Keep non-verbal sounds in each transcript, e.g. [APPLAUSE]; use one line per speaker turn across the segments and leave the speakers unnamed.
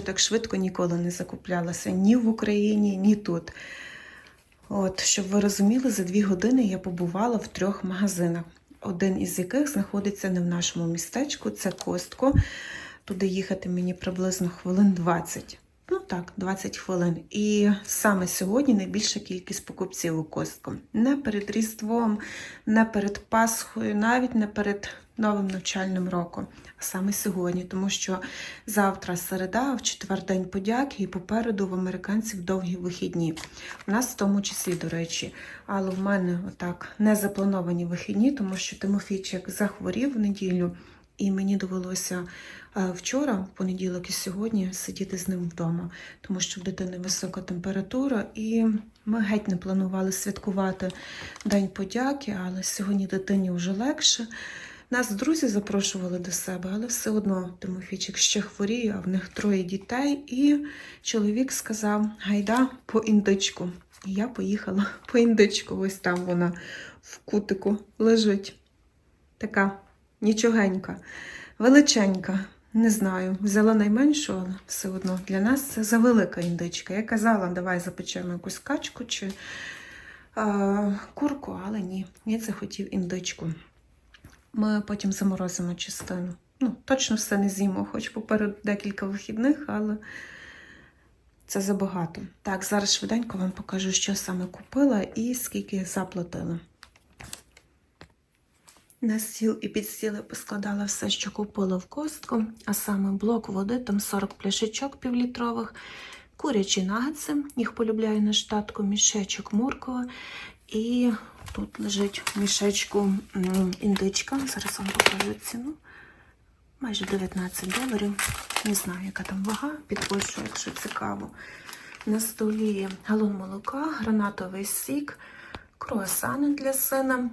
так швидко ніколи не закуплялася ні в Україні, ні тут. От, щоб ви розуміли, за дві години я побувала в трьох магазинах, один із яких знаходиться не в нашому містечку, це Костко. Туди їхати мені приблизно хвилин 20. Так, 20 хвилин. І саме сьогодні найбільша кількість покупців у Костко. Не перед Різдвом, не перед Пасхою, навіть не перед новим навчальним роком, а саме сьогодні, тому що завтра середа, в четвер день подяки, і попереду в американців довгі вихідні. У нас в тому числі, до речі, але в мене отак не заплановані вихідні, тому що Тимофійчик захворів в неділю, і мені довелося е, вчора, в понеділок і сьогодні, сидіти з ним вдома, тому що в дитини висока температура, і ми геть не планували святкувати День подяки, але сьогодні дитині вже легше. Нас друзі запрошували до себе, але все одно Тимофійчик ще хворіє, а в них троє дітей. І чоловік сказав: Гайда по індичку. І я поїхала [LAUGHS] по індичку. Ось там вона в кутику лежить. Така нічогенька, величенька. Не знаю, взяла найменшу, але все одно для нас це завелика індичка. Я казала, давай запечемо якусь качку чи е, курку, але ні, я захотів індичку. Ми потім заморозимо частину. Ну, точно все не з'їмо, хоч попереду декілька вихідних, але це забагато. Так, зараз швиденько вам покажу, що саме купила і скільки заплатила. На стіл і під стіл я поскладала все, що купила в костку, а саме блок води, там 40 пляшечок півлітрових, курячі нагетси, їх полюбляю на штатку, мішечок моркова. І тут лежить мішечку індичка. Зараз вам покажу ціну. Майже 19 доларів. Не знаю, яка там вага, підпишу, якщо цікаво. На столі галон молока, гранатовий сік, круасани для сина.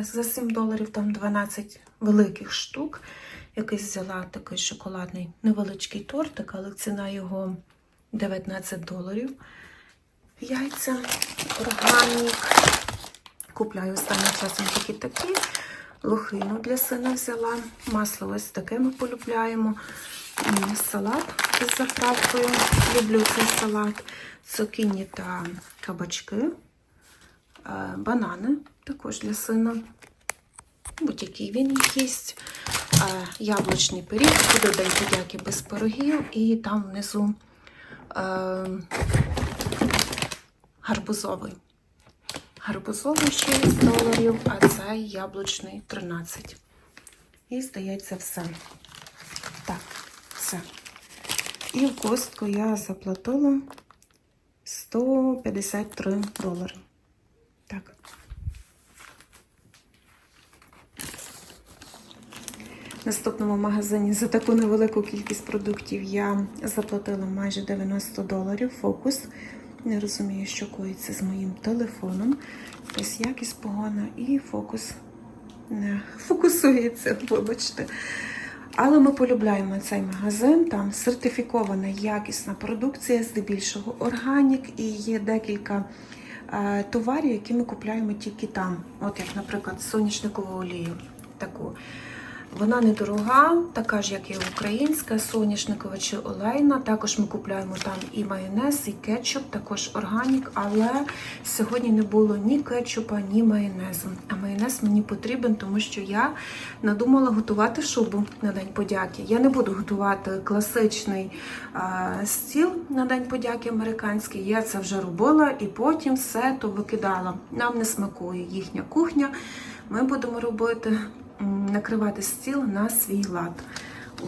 За 7 доларів там 12 великих штук. Якийсь взяла такий шоколадний невеличкий тортик, але ціна його 19 доларів. Яйця, органік. Купляю останнім часом такі такі. Лохину для сина взяла. Масло ось таке ми полюбляємо. М, Салат із заправкою. Люблю цей салат. Цукіні та кабачки. Е, Банани також для сина. Будь-який він їсть. Е, Яблучний пиріг. Буде день подяки без пирогів. І там внизу е, гарбузовий. Гарбузовий 6 доларів, а цей яблучний 13. І здається, все. Так, все. І в костку я заплатила 153 долари. Так. В наступному магазині за таку невелику кількість продуктів я заплатила майже 90 доларів. Фокус. Не розумію, що коїться з моїм телефоном. Ось якість погана і фокус не фокусується, вибачте. Але ми полюбляємо цей магазин. Там сертифікована якісна продукція, здебільшого органік, і є декілька е, товарів, які ми купляємо тільки там. От як, наприклад, соняшникову олію. Таку. Вона недорога, така ж, як і українська, соняшникова чи олейна. Також ми купуємо там і майонез, і кетчуп, також органік, але сьогодні не було ні кетчупа, ні майонезу. А майонез мені потрібен, тому що я надумала готувати шубу на День подяки. Я не буду готувати класичний а, стіл на День подяки американський. Я це вже робила і потім все то викидала. Нам не смакує їхня кухня. Ми будемо робити накривати стіл на свій лад.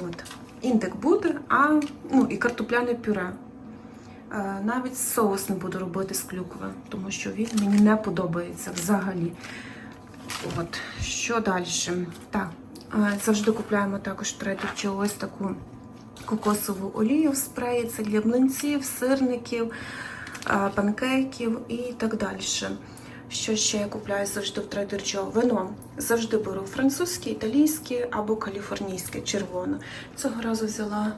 От. Індик буде, а ну і картопляне пюре. Е, Навіть соус не буду робити з клюкви, тому що він мені не подобається взагалі. От, що далі? Так, е, завжди купляємо також третю ось таку кокосову олію в спреї. Це для млинців, сирників, е, панкейків і так далі. Що ще я купляю завжди в Trader Joe? Вино. Завжди беру французьке, італійське або каліфорнійське червоне. Цього разу взяла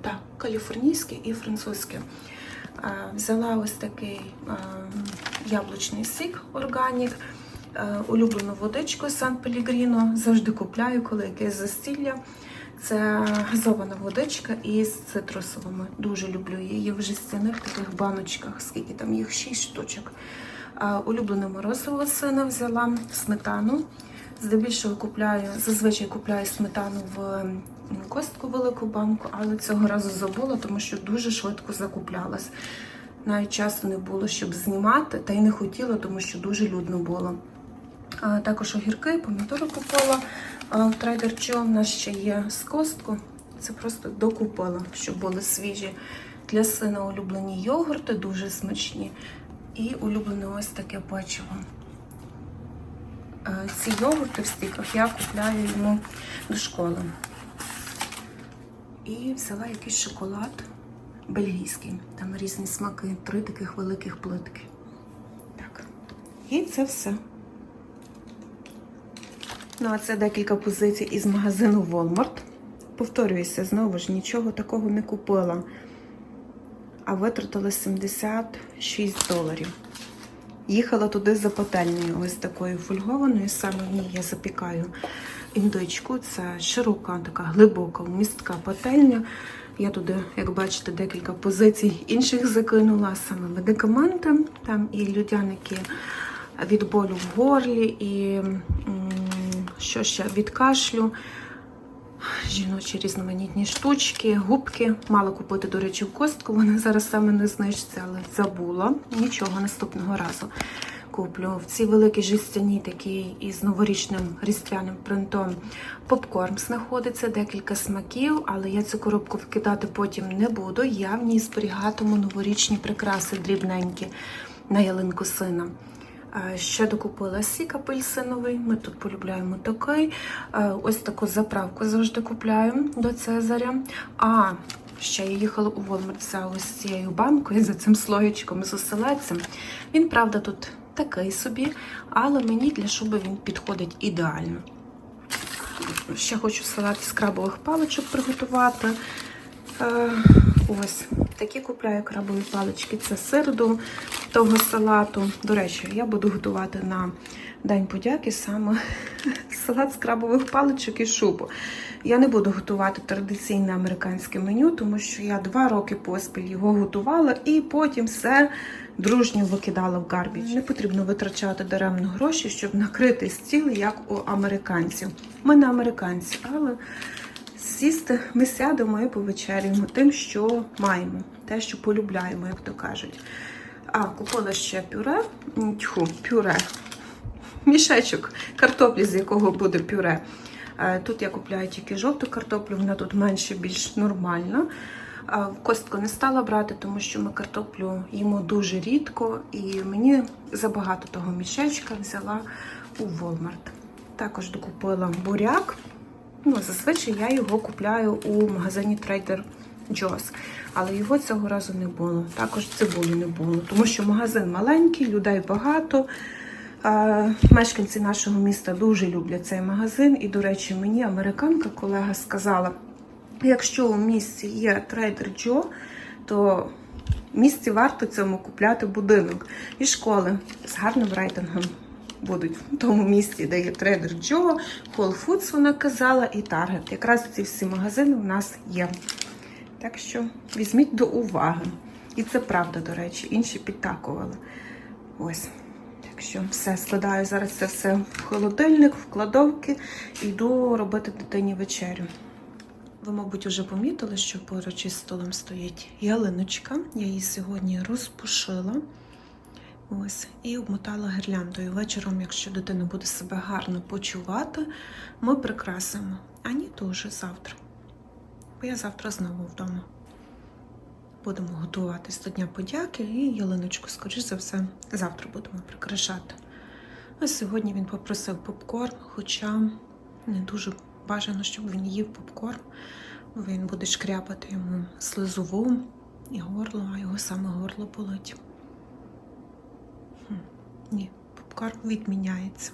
так, каліфорнійське і французьке. Е, Взяла ось такий е, яблучний сік органік, е, улюблену водичку Сан Пелігріно. Завжди купляю, коли якесь застілля. Це газована водичка із цитрусовими. Дуже люблю її в жестяних таких баночках, скільки там їх 6 штучок. Улюблене морозиво сина взяла сметану. Здебільшого купляю, зазвичай купляю сметану в костку велику банку, але цього разу забула, тому що дуже швидко закуплялась. Навіть часу не було, щоб знімати, та й не хотіла, тому що дуже людно було. Також огірки, помідори купила в Trader Joe. У нас ще є з костку. Це просто докупила, щоб були свіжі. Для сина улюблені йогурти, дуже смачні. І улюблене ось таке печиво. Е, Ці йогурти в стіках я купляю йому до школи. І взяла якийсь шоколад бельгійський. Там різні смаки, три таких великих плитки. Так. І це все. Ну, а це декілька позицій із магазину Walmart. Повторююся, знову ж нічого такого не купила. А витратила 76 доларів. Їхала туди за пательнею, ось такою фольгованою. Саме в ній я запікаю індичку. Це широка, така глибока, вмістка пательня. Я туди, як бачите, декілька позицій інших закинула, саме медикаменти, там і людяники від болю в горлі, і що ще від кашлю. Жіночі різноманітні штучки, губки. Мала купити, до речі, в костку. Вони зараз саме не знижаться, але забула. Нічого наступного разу куплю. В цій великій жестяній такій із новорічним різдвяним принтом попкорн знаходиться, декілька смаків, але я цю коробку вкидати потім не буду. Я в ній зберігатиму новорічні прикраси дрібненькі на ялинку сина. Ще докупила сік апельсиновий. Ми тут полюбляємо такий. Е, Ось таку заправку завжди купляю до Цезаря. А ще я їхала у Walmart за ось цією банкою, за цим слоєчком з оселедцем. Він, правда, тут такий собі, але мені для шуби він підходить ідеально. Ще хочу салат з крабових паличок приготувати. Е, Ось такі купляю крабові палички. Це сир до того салату. До речі, я буду готувати на День подяки саме [LAUGHS] салат з крабових паличок і шубу. Я не буду готувати традиційне американське меню, тому що я два роки поспіль його готувала і потім все дружньо викидала в гарбіч. Не потрібно витрачати даремно гроші, щоб накрити стіл, як у американців. Ми не американці, але сісти, ми сядемо і повечеряємо тим, що маємо, те, що полюбляємо, як то кажуть. А, купила ще пюре, тьху, пюре, мішечок картоплі, з якого буде пюре. Е, Тут я купляю тільки жовту картоплю, вона тут менше, більш нормальна. Костку не стала брати, тому що ми картоплю їмо дуже рідко, і мені забагато того мішечка взяла у Walmart. Також докупила буряк. Ну, зазвичай я його купляю у магазині Trader Joe's, але його цього разу не було. Також цибулі не було, тому що магазин маленький, людей багато. Мешканці нашого міста дуже люблять цей магазин. І, до речі, мені американка, колега, сказала: якщо у місті є Trader Joe, то в місті варто цьому купляти будинок і школи з гарним рейтингом будуть в тому місті, де є Trader Joe, Whole Foods, вона казала, і Target. Якраз ці всі магазини у нас є. Так що візьміть до уваги. І це правда, до речі, інші підтакували. Ось. Так що все, складаю зараз це все в холодильник, в кладовки йду робити дитині вечерю. Ви, мабуть, вже помітили, що поруч із столом стоїть ялиночка. Я її сьогодні розпушила. Ось, і обмотала гірляндою. Вечором, якщо дитина буде себе гарно почувати, ми прикрасимо. А ні, то вже завтра. Бо я завтра знову вдома. Будемо готуватись до Дня подяки і ялиночку, скоріш за все, завтра будемо прикрашати. А сьогодні він попросив попкорн, хоча не дуже бажано, щоб він їв попкорн, бо він буде шкряпати йому слизову і горло, а його саме горло болить. Ні, попкорн відміняється.